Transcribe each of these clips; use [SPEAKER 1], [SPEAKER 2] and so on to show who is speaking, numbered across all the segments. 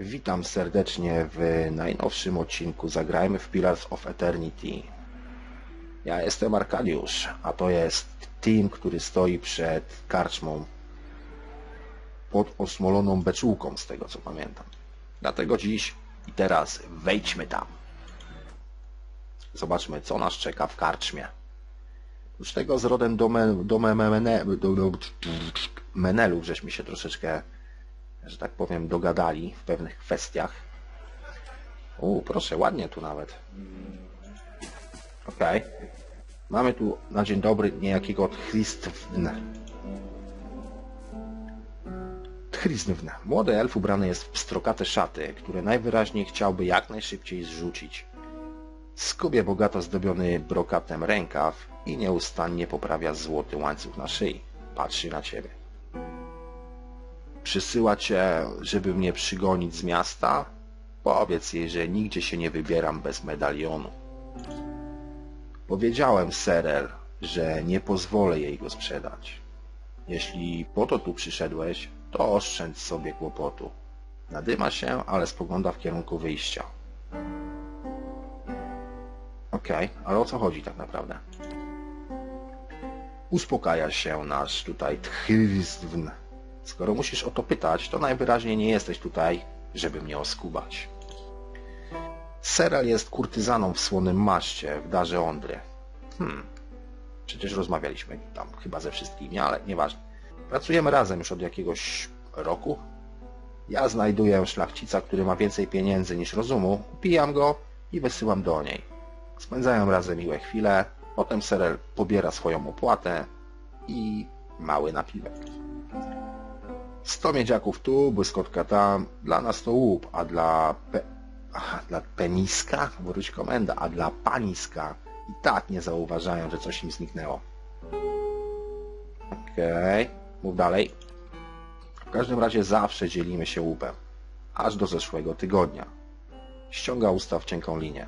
[SPEAKER 1] Witam serdecznie w najnowszym odcinku Zagrajmy w Pillars of Eternity. Ja jestem Arkadiusz, a to jest team, który stoi przed karczmą pod osmoloną beczułką, z tego co pamiętam. Dlatego dziś i teraz wejdźmy tam. Zobaczmy, co nas czeka w karczmie. Już tego z rodem do, me, do, mene, do, do menelów żeśmy się troszeczkę że tak powiem, dogadali w pewnych kwestiach. U, proszę, ładnie tu nawet. Okej. Mamy tu na dzień dobry niejakiego Tchristwn. Tchristwn. Młody elf ubrany jest w pstrokate szaty, które najwyraźniej chciałby jak najszybciej zrzucić. Skubie bogato zdobiony brokatem rękaw i nieustannie poprawia złoty łańcuch na szyi. Patrzy na ciebie przysyła cię, żeby mnie przygonić z miasta? Powiedz jej, że nigdzie się nie wybieram bez medalionu. Powiedziałem Serel, że nie pozwolę jej go sprzedać. Jeśli po to tu przyszedłeś, to oszczędź sobie kłopotu. Nadyma się, ale spogląda w kierunku wyjścia. Okej, okay, ale o co chodzi tak naprawdę? Uspokaja się nasz tutaj tchywizwn Skoro musisz o to pytać, to najwyraźniej nie jesteś tutaj, żeby mnie oskubać. Serel jest kurtyzaną w słonym maszcie w darze Ondry. Hmm, przecież rozmawialiśmy tam chyba ze wszystkimi, ale nieważne. Pracujemy razem już od jakiegoś roku. Ja znajduję szlachcica, który ma więcej pieniędzy niż rozumu, upijam go i wysyłam do niej. Spędzają razem miłe chwile, potem Serel pobiera swoją opłatę i mały napiwek. Sto miedziaków tu, błyskotka tam. Dla nas to łup, a dla, pe... Aha, dla peniska wróć komenda, a dla paniska i tak nie zauważają, że coś im zniknęło. Okej, okay. mów dalej. W każdym razie zawsze dzielimy się łupem. Aż do zeszłego tygodnia. Ściąga usta w cienką linię.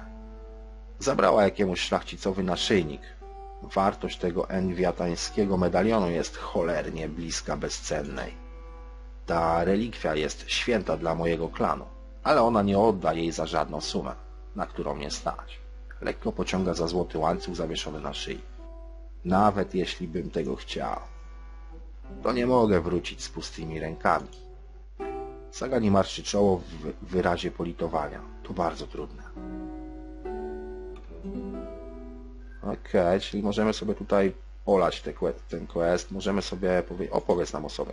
[SPEAKER 1] Zabrała jakiemuś szlachcicowy naszyjnik. Wartość tego enwiatańskiego medalionu jest cholernie bliska bezcennej. Ta relikwia jest święta dla mojego klanu, ale ona nie odda jej za żadną sumę, na którą mnie stać. Lekko pociąga za złoty łańcuch zawieszony na szyi. Nawet jeśli bym tego chciał, to nie mogę wrócić z pustymi rękami. Sagani marszczy czoło w wyrazie politowania. To bardzo trudne. Okej, okay, czyli możemy sobie tutaj olać te, ten quest. Możemy sobie opowiedz nam o sobie.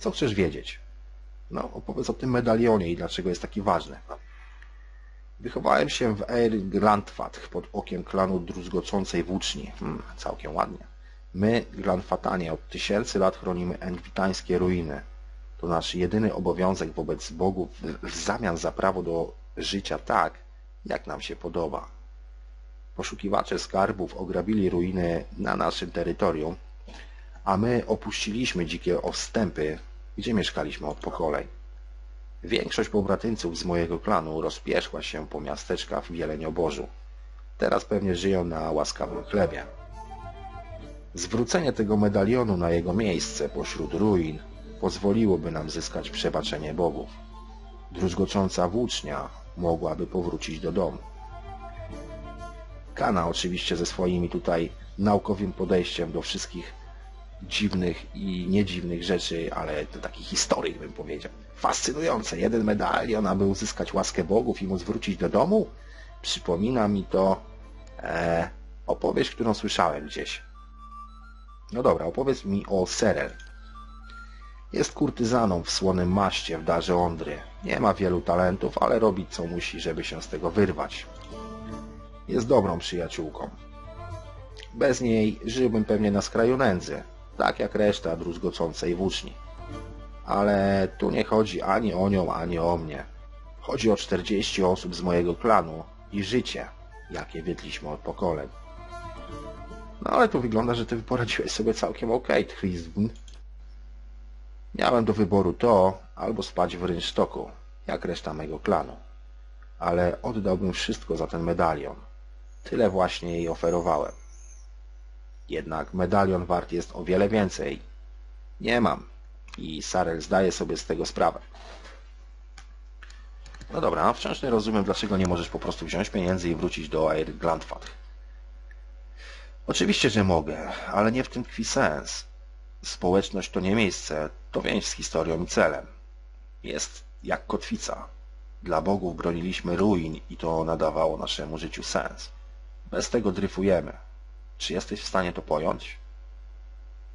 [SPEAKER 1] Co chcesz wiedzieć? No, opowiedz o tym medalionie i dlaczego jest taki ważny. Wychowałem się w Eir Grandfatch pod okiem klanu druzgocącej włóczni. Hmm, całkiem ładnie. My, Grandfatanie, od tysięcy lat chronimy enwitańskie ruiny. To nasz jedyny obowiązek wobec bogów w zamian za prawo do życia tak, jak nam się podoba. Poszukiwacze skarbów ograbili ruiny na naszym terytorium, a my opuściliśmy dzikie ostępy gdzie mieszkaliśmy od pokoleń. Większość pobratyńców z mojego klanu rozpieszła się po miasteczkach w Jelenobożu. Teraz pewnie żyją na łaskawym chlebie. Zwrócenie tego medalionu na jego miejsce pośród ruin pozwoliłoby nam zyskać przebaczenie bogów. Druzgocząca włócznia mogłaby powrócić do domu. Kana oczywiście ze swoimi tutaj naukowym podejściem do wszystkich dziwnych i niedziwnych rzeczy, ale to takich historii bym powiedział. Fascynujące. Jeden medalion, aby uzyskać łaskę bogów i móc wrócić do domu? Przypomina mi to e, opowieść, którą słyszałem gdzieś. No dobra, opowiedz mi o Serel. Jest kurtyzaną w słonym maście w darze Ondry. Nie ma wielu talentów, ale robi co musi, żeby się z tego wyrwać. Jest dobrą przyjaciółką. Bez niej żyłbym pewnie na skraju nędzy, tak jak reszta druzgocącej włóczni. Ale tu nie chodzi ani o nią, ani o mnie. Chodzi o 40 osób z mojego klanu i życie, jakie wiedliśmy od pokoleń. No ale tu wygląda, że ty poradziłeś sobie całkiem okej, okay, Trisbn. Miałem do wyboru to, albo spać w rynsztoku, jak reszta mego klanu. Ale oddałbym wszystko za ten medalion. Tyle właśnie jej oferowałem. Jednak medalion wart jest o wiele więcej. Nie mam. I Sarel zdaje sobie z tego sprawę. No dobra, wciąż nie rozumiem, dlaczego nie możesz po prostu wziąć pieniędzy i wrócić do Air Glandfat. Oczywiście, że mogę, ale nie w tym tkwi sens. Społeczność to nie miejsce, to więź z historią i celem. Jest jak kotwica. Dla bogów broniliśmy ruin i to nadawało naszemu życiu sens. Bez tego dryfujemy. Czy jesteś w stanie to pojąć?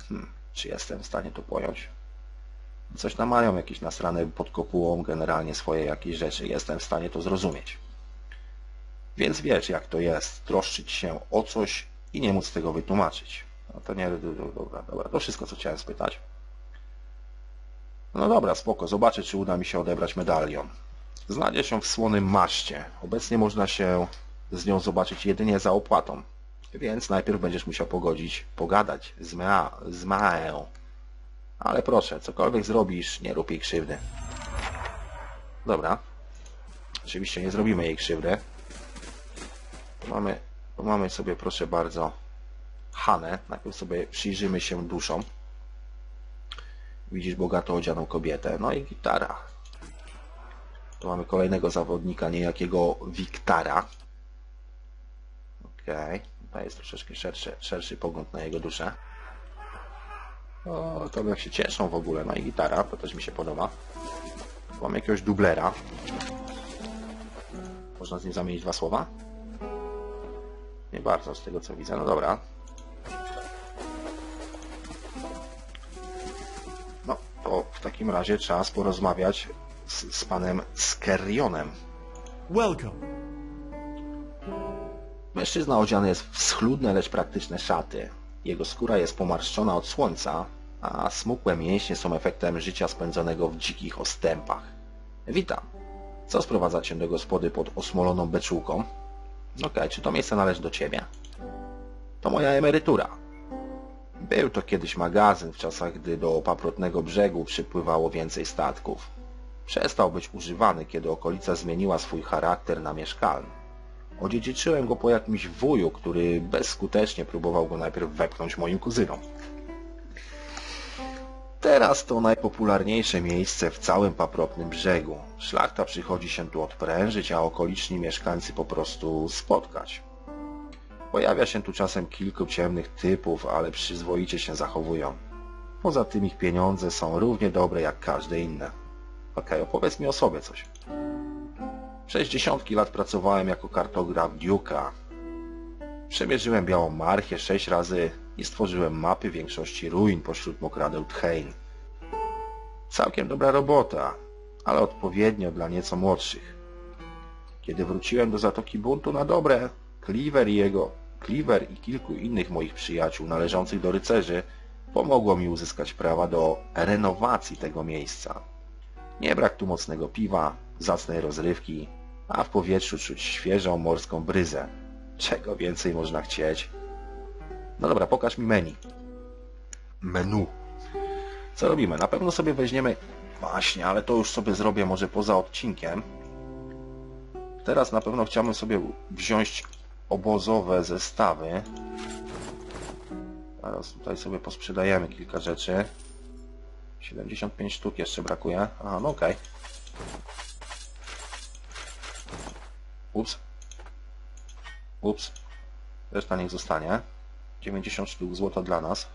[SPEAKER 1] Hmm, czy jestem w stanie to pojąć? Coś tam mają jakieś nasrane pod kopułą generalnie swoje jakieś rzeczy. Jestem w stanie to zrozumieć. Więc wiesz, jak to jest troszczyć się o coś i nie móc tego wytłumaczyć. No to nie, dobra, dobra, to wszystko, co chciałem spytać. No dobra, spoko, zobaczę, czy uda mi się odebrać medalion. Znajdzie się w słonym maszcie. Obecnie można się z nią zobaczyć jedynie za opłatą. Więc najpierw będziesz musiał pogodzić, pogadać z, Mea, z Maeą. Ale proszę, cokolwiek zrobisz, nie rób jej krzywdy. Dobra. Oczywiście nie zrobimy jej krzywdy. Mamy, mamy sobie, proszę bardzo, Hanę. Najpierw sobie przyjrzymy się duszom. Widzisz bogato odzianą kobietę. No i gitara. Tu mamy kolejnego zawodnika, niejakiego Wiktara. Okej. Okay. Tutaj jest troszeczkę szerszy, szerszy pogląd na jego duszę. O, to jak się cieszą w ogóle. No i gitara, to też mi się podoba. Mam jakiegoś dublera. Można z nim zamienić dwa słowa? Nie bardzo, z tego co widzę. No dobra. No, to w takim razie czas porozmawiać z, z panem Skerrionem.
[SPEAKER 2] Welcome.
[SPEAKER 1] Mężczyzna odziany jest w schludne, lecz praktyczne szaty. Jego skóra jest pomarszczona od słońca, a smukłe mięśnie są efektem życia spędzonego w dzikich ostępach. Witam. Co sprowadza cię do gospody pod osmoloną beczułką? Okej, okay, czy to miejsce należy do ciebie? To moja emerytura. Był to kiedyś magazyn w czasach, gdy do paprotnego brzegu przypływało więcej statków. Przestał być używany, kiedy okolica zmieniła swój charakter na mieszkalny. Odziedziczyłem go po jakimś wuju, który bezskutecznie próbował go najpierw wepchnąć moim kuzynom. Teraz to najpopularniejsze miejsce w całym paprotnym brzegu. Szlachta przychodzi się tu odprężyć, a okoliczni mieszkańcy po prostu spotkać. Pojawia się tu czasem kilku ciemnych typów, ale przyzwoicie się zachowują. Poza tym ich pieniądze są równie dobre jak każde inne. Okej, okay, opowiedz mi o sobie coś. Przez dziesiątki lat pracowałem jako kartograf Duke'a. Przemierzyłem Białą Marchię sześć razy i stworzyłem mapy większości ruin pośród mokradeł Tchein. Całkiem dobra robota, ale odpowiednio dla nieco młodszych. Kiedy wróciłem do Zatoki Buntu na dobre, Cleaver i jego Cleaver i kilku innych moich przyjaciół należących do rycerzy pomogło mi uzyskać prawa do renowacji tego miejsca. Nie brak tu mocnego piwa, zacnej rozrywki, a w powietrzu czuć świeżą morską bryzę. Czego więcej można chcieć? No dobra, pokaż mi menu. Menu. Co robimy? Na pewno sobie weźmiemy... Właśnie, ale to już sobie zrobię może poza odcinkiem. Teraz na pewno chciałbym sobie wziąć obozowe zestawy. Teraz tutaj sobie posprzedajemy kilka rzeczy. 75 sztuk jeszcze brakuje. Aha, no okej. Okay. Ups. Ups. Reszta niech zostanie. 90 sztuk złota dla nas.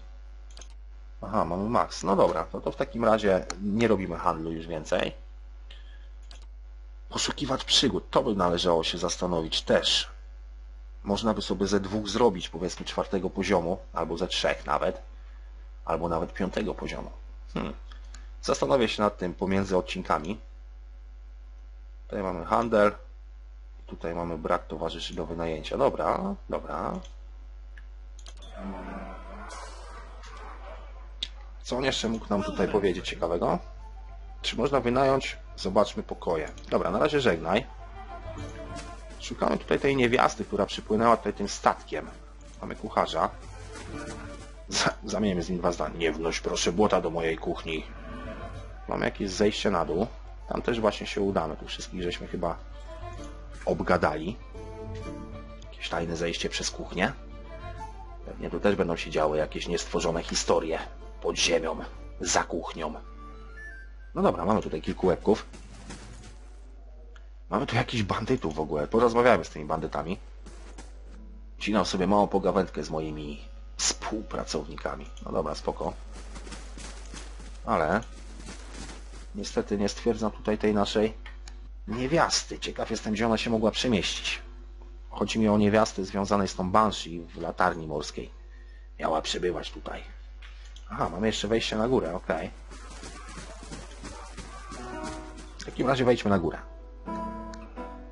[SPEAKER 1] Aha, mamy max. No dobra, no to w takim razie nie robimy handlu już więcej. Poszukiwać przygód. To by należało się zastanowić też. Można by sobie ze dwóch zrobić, powiedzmy czwartego poziomu, albo ze trzech nawet, albo nawet piątego poziomu. Hmm. Zastanowię się nad tym pomiędzy odcinkami. Tutaj mamy handel. Tutaj mamy brak towarzyszy do wynajęcia. Dobra, dobra. Co on jeszcze mógł nam tutaj powiedzieć ciekawego? Czy można wynająć? Zobaczmy pokoje. Dobra, na razie żegnaj. Szukamy tutaj tej niewiasty, która przypłynęła tutaj tym statkiem. Mamy kucharza. Zamienimy z nim dwa zdania. Nie wnoś proszę błota do mojej kuchni. Mamy jakieś zejście na dół. Tam też właśnie się udamy. Tu wszystkich żeśmy chyba obgadali. Jakieś tajne zejście przez kuchnię. Pewnie tu też będą się działy jakieś niestworzone historie pod ziemią, za kuchnią. No dobra, mamy tutaj kilku łebków. Mamy tu jakichś bandytów w ogóle. Porozmawiajmy z tymi bandytami. Cinał sobie małą pogawędkę z moimi współpracownikami. No dobra, spoko. Ale niestety nie stwierdzam tutaj tej naszej niewiasty. Ciekaw jestem, gdzie ona się mogła przemieścić. Chodzi mi o niewiastę związanej z tą Banshee w latarni morskiej. Miała przebywać tutaj. Aha, mamy jeszcze wejście na górę, okej. W takim razie wejdźmy na górę.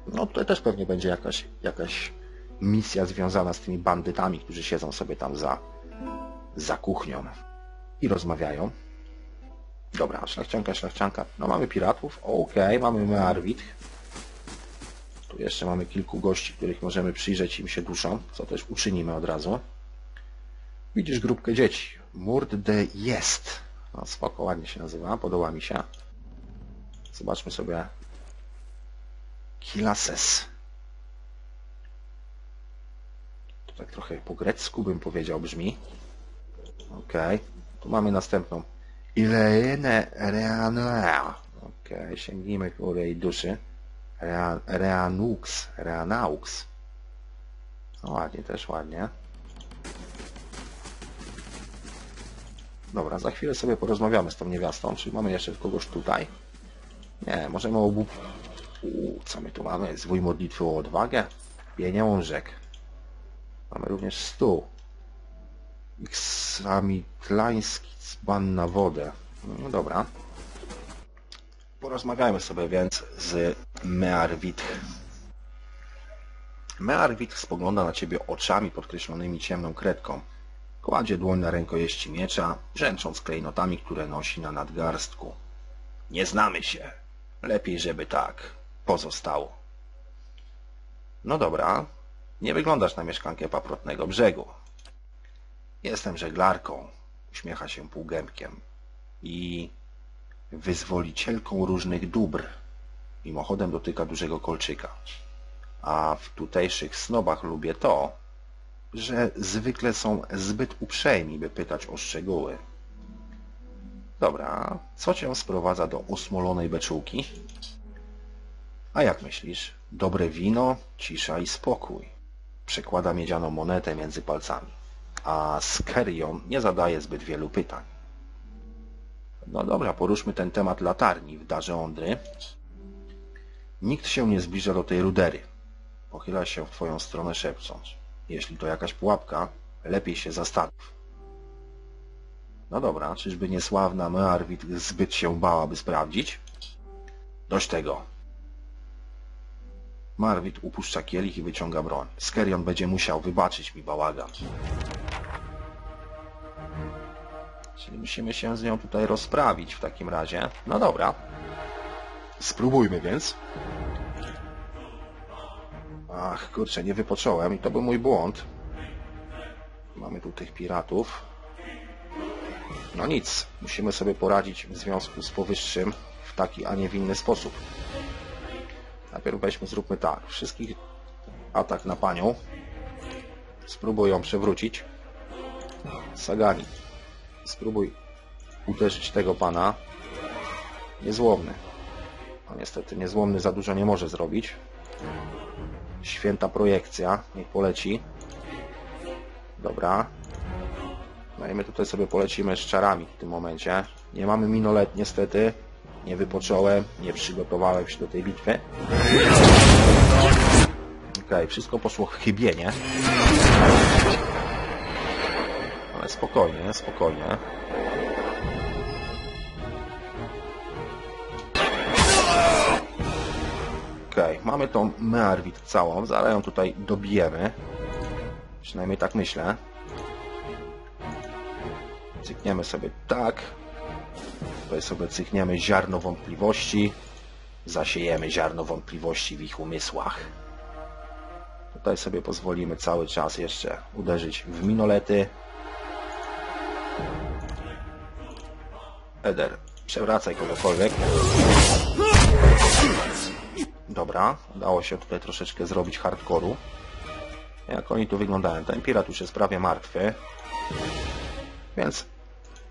[SPEAKER 1] No tutaj też pewnie będzie jakaś, jakaś misja związana z tymi bandytami, którzy siedzą sobie tam za, za kuchnią i rozmawiają. Dobra, szlachcianka, szlachcianka. No mamy piratów, okej, mamy Mearwit. Tu jeszcze mamy kilku gości, których możemy przyjrzeć im się duszą, co też uczynimy od razu. Widzisz grupkę dzieci. Murd de jest. No spoko, ładnie się nazywa, podoba mi się. Zobaczmy sobie Kilases. To tak trochę po grecku bym powiedział brzmi. Okej. Tu mamy następną. Ileene Reanua. Okej, sięgnijmy ku jej duszy. Rea- Reanux. Reanaux. No ładnie, też ładnie. Dobra, za chwilę sobie porozmawiamy z tą niewiastą. Czy mamy jeszcze kogoś tutaj? Nie, możemy obu... Uuu, co my tu mamy? Zwój modlitwy o odwagę? Pieniążek. Mamy również stół. Iksamitlański dzban na wodę. No dobra. Porozmawiajmy sobie więc z Mearwit. Mearwit spogląda na ciebie oczami podkreślonymi ciemną kredką. Kładzie dłoń na rękojeści miecza, brzęcząc klejnotami, które nosi na nadgarstku. Nie znamy się. Lepiej, żeby tak pozostało. No dobra, nie wyglądasz na mieszkankę paprotnego brzegu. Jestem żeglarką, uśmiecha się półgębkiem i wyzwolicielką różnych dóbr. Mimochodem dotyka dużego kolczyka. A w tutejszych snobach lubię to, że zwykle są zbyt uprzejmi, by pytać o szczegóły. Dobra, co cię sprowadza do osmolonej beczułki? A jak myślisz? Dobre wino, cisza i spokój. Przekłada miedzianą monetę między palcami. A Skerion nie zadaje zbyt wielu pytań. No dobra, poruszmy ten temat latarni w darze Ondry. Nikt się nie zbliża do tej rudery. Pochyla się w twoją stronę szepcząc. Jeśli to jakaś pułapka, lepiej się zastanów. No dobra, czyżby niesławna Mearwit zbyt się bała, by sprawdzić? Dość tego. Marwit upuszcza kielich i wyciąga broń. Skerion będzie musiał wybaczyć mi bałagan. Czyli musimy się z nią tutaj rozprawić w takim razie. No dobra. Spróbujmy więc. Ach, kurczę, nie wypocząłem i to był mój błąd. Mamy tu tych piratów. No nic, musimy sobie poradzić w związku z powyższym w taki, a nie w inny sposób. Najpierw weźmy, zróbmy tak. Wszystkich atak na panią. Spróbuj ją przewrócić. Sagani. Spróbuj uderzyć tego pana. Niezłomny. No niestety niezłomny za dużo nie może zrobić. Święta projekcja. Niech poleci. Dobra. No i my tutaj sobie polecimy z czarami w tym momencie. Nie mamy minolet niestety. Nie wypocząłem, nie przygotowałem się do tej bitwy. Okej, wszystko poszło chybienie. Spokojnie, spokojnie. Okej, mamy tą Mearwit całą, zaraz ją tutaj dobijemy. Przynajmniej tak myślę. Cykniemy sobie tak. Tutaj sobie cykniemy ziarno wątpliwości. Zasiejemy ziarno wątpliwości w ich umysłach. Tutaj sobie pozwolimy cały czas jeszcze uderzyć w minolety. Eder, przewracaj kogokolwiek. Dobra, udało się tutaj troszeczkę zrobić hardkoru. Jak oni tu wyglądają? Ten pirat już jest prawie martwy. Więc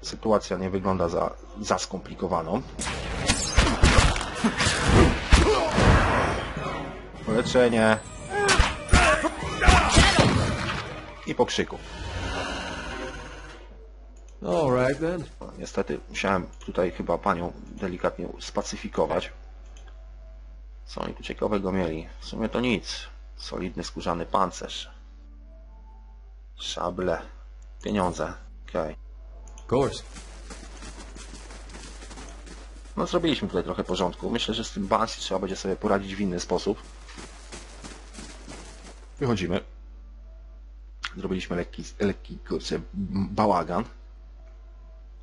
[SPEAKER 1] sytuacja nie wygląda za, za skomplikowaną. leczenie. I po krzyku.
[SPEAKER 2] All right then.
[SPEAKER 1] Niestety musiałem tutaj chyba panią delikatnie spacyfikować. Co oni tu ciekawego mieli? W sumie to nic. Solidny skórzany pancerz. Szable. Pieniądze. Okej.
[SPEAKER 2] Course.
[SPEAKER 1] No zrobiliśmy tutaj trochę porządku. Myślę, że z tym Banshee trzeba będzie sobie poradzić w inny sposób. Wychodzimy. Zrobiliśmy lekki, lekki kurczę, bałagan.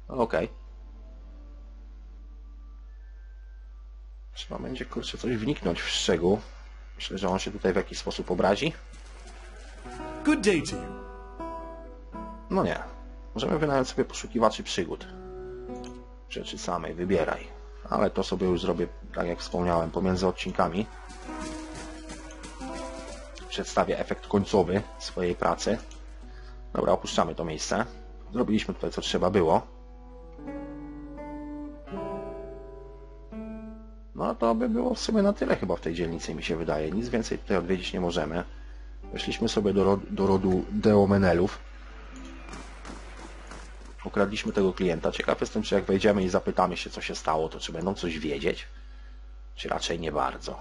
[SPEAKER 1] Okej. Trzeba będzie kurczę coś wniknąć w szczegół. Myślę, że on się tutaj w jakiś sposób obrazi.
[SPEAKER 2] Good day to you.
[SPEAKER 1] No nie. Możemy wynająć sobie poszukiwaczy przygód. Rzeczy samej, wybieraj. Ale to sobie już zrobię, tak jak wspomniałem, pomiędzy odcinkami. Przedstawię efekt końcowy swojej pracy. Dobra, opuszczamy to miejsce. Zrobiliśmy tutaj co trzeba było. No to by było w sumie na tyle chyba w tej dzielnicy mi się wydaje. Nic więcej tutaj odwiedzić nie możemy. Weszliśmy sobie do, ro- do rodu Deomenelów. Ukradliśmy tego klienta. Ciekaw jestem, czy jak wejdziemy i zapytamy się, co się stało, to czy będą coś wiedzieć? Czy raczej nie bardzo?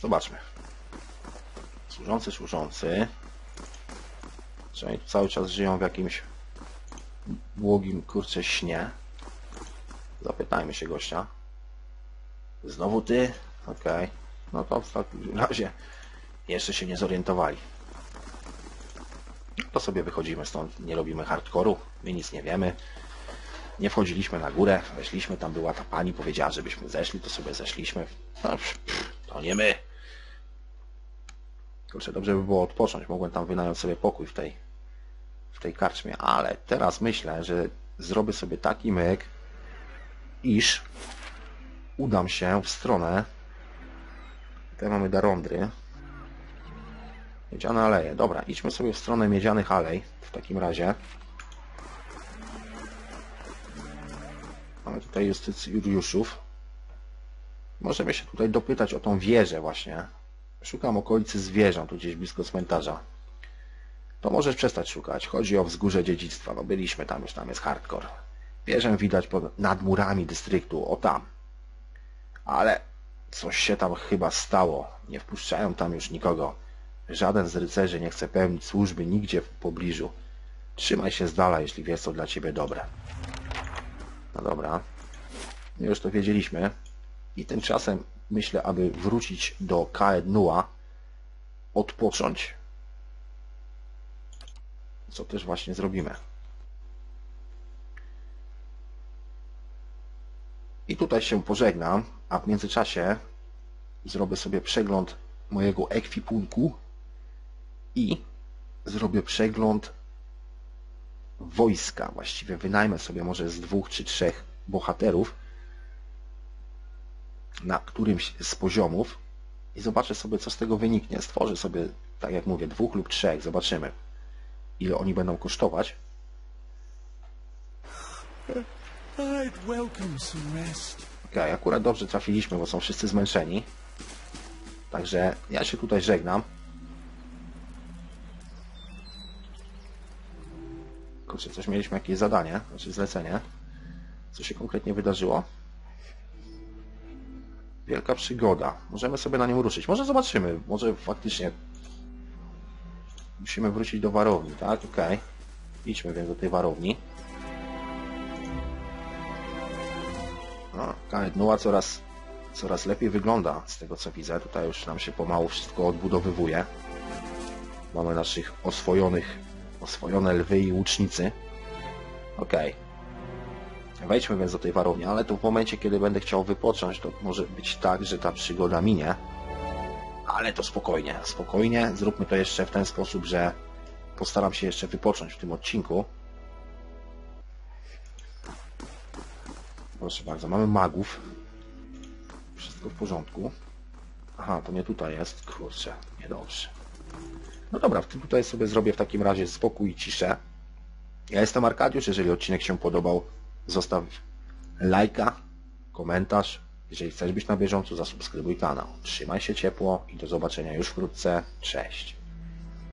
[SPEAKER 1] Zobaczmy. Służący, służący. Czy oni cały czas żyją w jakimś błogim, kurczę, śnie? Zapytajmy się gościa. Znowu ty? Okej. No to w takim razie jeszcze się nie zorientowali. To sobie wychodzimy stąd, nie robimy hardkoru, my nic nie wiemy. Nie wchodziliśmy na górę, weszliśmy, tam była ta pani, powiedziała, żebyśmy zeszli, to sobie zeszliśmy. No, to nie my. Kurczę, dobrze by było odpocząć, mogłem tam wynająć sobie pokój w tej, w tej karczmie, ale teraz myślę, że zrobię sobie taki myk, iż udam się w stronę Tutaj mamy Darondry. Miedziane aleje. Dobra, idźmy sobie w stronę miedzianych alej w takim razie. Mamy tutaj Justicjuriuszów. Możemy się tutaj dopytać o tą wieżę właśnie. Szukam okolicy zwierząt, tu gdzieś blisko cmentarza. To możesz przestać szukać. Chodzi o wzgórze dziedzictwa. No byliśmy tam, już tam jest hardcore. Wieżę widać pod, nad murami dystryktu. O tam. Ale Coś się tam chyba stało. Nie wpuszczają tam już nikogo. Żaden z rycerzy nie chce pełnić służby nigdzie w pobliżu. Trzymaj się z dala, jeśli wiesz, co dla ciebie dobre. No dobra. Już to wiedzieliśmy. I tymczasem myślę, aby wrócić do Kaed Nua, odpocząć. Co też właśnie zrobimy. I tutaj się pożegnam, a w międzyczasie zrobię sobie przegląd mojego ekwipunku i zrobię przegląd wojska. Właściwie wynajmę sobie może z dwóch czy trzech bohaterów na którymś z poziomów i zobaczę sobie, co z tego wyniknie. Stworzę sobie, tak jak mówię, dwóch lub trzech. Zobaczymy, ile oni będą kosztować. Okej, akurat dobrze trafiliśmy, bo są wszyscy zmęczeni. Także ja się tutaj żegnam. Kurczę, coś mieliśmy, jakieś zadanie, znaczy zlecenie. Co się konkretnie wydarzyło? Wielka przygoda. Możemy sobie na nią ruszyć. Może zobaczymy, może faktycznie musimy wrócić do warowni, tak? Okej. Idźmy więc do tej warowni. Kanet Nua coraz, coraz lepiej wygląda z tego co widzę. Tutaj już nam się pomału wszystko odbudowywuje. Mamy naszych oswojonych, oswojone lwy i łucznicy. Okej. Wejdźmy więc do tej warowni, ale to w momencie, kiedy będę chciał wypocząć, to może być tak, że ta przygoda minie. Ale to spokojnie, spokojnie. Zróbmy to jeszcze w ten sposób, że postaram się jeszcze wypocząć w tym odcinku. Proszę bardzo, mamy magów. Wszystko w porządku. Aha, to nie tutaj jest. Kurczę, niedobrze. No dobra, tutaj sobie zrobię w takim razie spokój i ciszę. Ja jestem Arkadiusz, jeżeli odcinek się podobał, zostaw lajka, komentarz. Jeżeli chcesz być na bieżąco, zasubskrybuj kanał. Trzymaj się ciepło i do zobaczenia już wkrótce. Cześć.